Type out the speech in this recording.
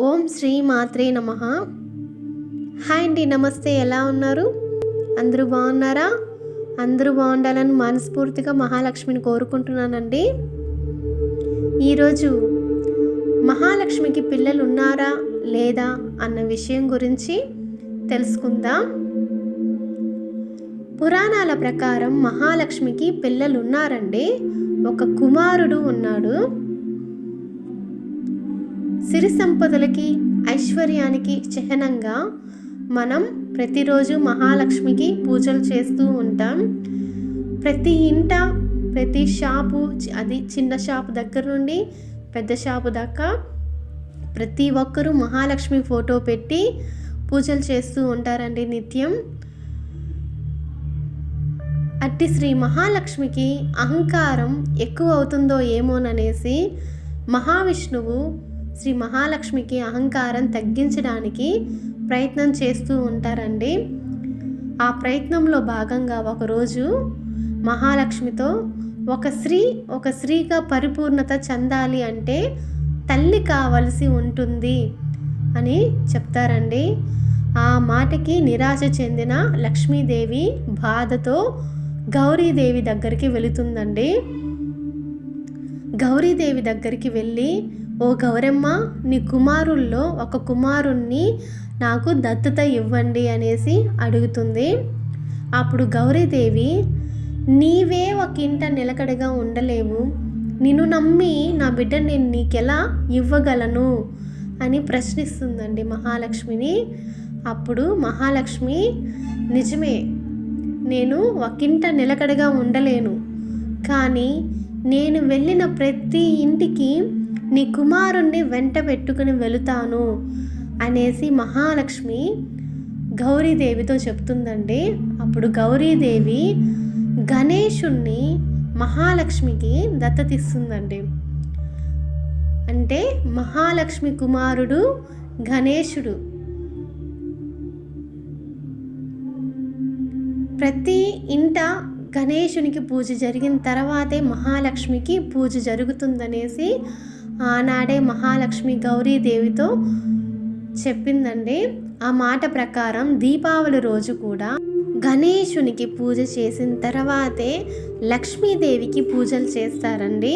ఓం శ్రీ మాత్రే నమ. హాయ్ అండి నమస్తే. ఎలా ఉన్నారు? అందరూ బాగున్నారా? అందరూ బాగుండాలని మనస్ఫూర్తిగా మహాలక్ష్మిని కోరుకుంటున్నానండి. ఈరోజు మహాలక్ష్మికి పిల్లలు ఉన్నారా లేదా అన్న విషయం గురించి తెలుసుకుందాం. పురాణాల ప్రకారం మహాలక్ష్మికి పిల్లలు ఉన్నారండి. ఒక కుమారుడు ఉన్నాడు. సిరి సంపదలకి ఐశ్వర్యానికి చిహ్నంగా మనం ప్రతిరోజు మహాలక్ష్మికి పూజలు చేస్తూ ఉంటాం. ప్రతి ఇంట ప్రతి షాపు అది చిన్న షాపు దగ్గర నుండి పెద్ద షాపు దాకా ప్రతి ఒక్కరూ మహాలక్ష్మి ఫోటో పెట్టి పూజలు చేస్తూ ఉంటారండి నిత్యం. అట్టి శ్రీ మహాలక్ష్మికి అహంకారం ఎక్కువ అవుతుందో ఏమోననేసి మహావిష్ణువు శ్రీ మహాలక్ష్మికి అహంకారం తగ్గించడానికి ప్రయత్నం చేస్తూ ఉంటారండి. ఆ ప్రయత్నంలో భాగంగా ఒకరోజు మహాలక్ష్మితో ఒక స్త్రీ ఒక స్త్రీగా పరిపూర్ణత చెందాలి అంటే తల్లి కావలసి ఉంటుంది అని చెప్తారండి. ఆ మాటకి నిరాశ చెందిన లక్ష్మీదేవి బాధతో గౌరీదేవి దగ్గరికి వెళుతుందండి. గౌరీదేవి దగ్గరికి వెళ్ళి ఓ గౌరమ్మ నీ కుమారుల్లో ఒక కుమారుణ్ణి నాకు దత్తత ఇవ్వండి అనేసి అడుగుతుంది. అప్పుడు గౌరీదేవి నీవే ఒక ఇంట నిలకడగా ఉండలేవు. నిన్ను నమ్మి నా బిడ్డ నేను నీకెలా ఇవ్వగలను? అని ప్రశ్నిస్తుందండి మహాలక్ష్మిని. అప్పుడు మహాలక్ష్మి నిజమే నేను ఒకంట నిలకడగా ఉండలేను. కానీ నేను వెళ్ళిన ప్రతి ఇంటికి నీ కుమారుణ్ణి వెంట పెట్టుకుని వెళుతాను అనేసి మహాలక్ష్మి గౌరీదేవితో చెప్తుందండి. అప్పుడు గౌరీదేవి గణేషుణ్ణి మహాలక్ష్మికి దత్తతిస్తుందండి. అంటే మహాలక్ష్మి కుమారుడు గణేశుడు. ప్రతి ఇంట గణేశునికి పూజ జరిగిన తర్వాతే మహాలక్ష్మికి పూజ జరుగుతుందనేసి ఆనాడే మహాలక్ష్మి గౌరీదేవితో చెప్పిందండి. ఆ మాట ప్రకారం దీపావళి రోజు కూడా గణేశునికి పూజ చేసిన తర్వాతే లక్ష్మీదేవికి పూజలు చేస్తారండి.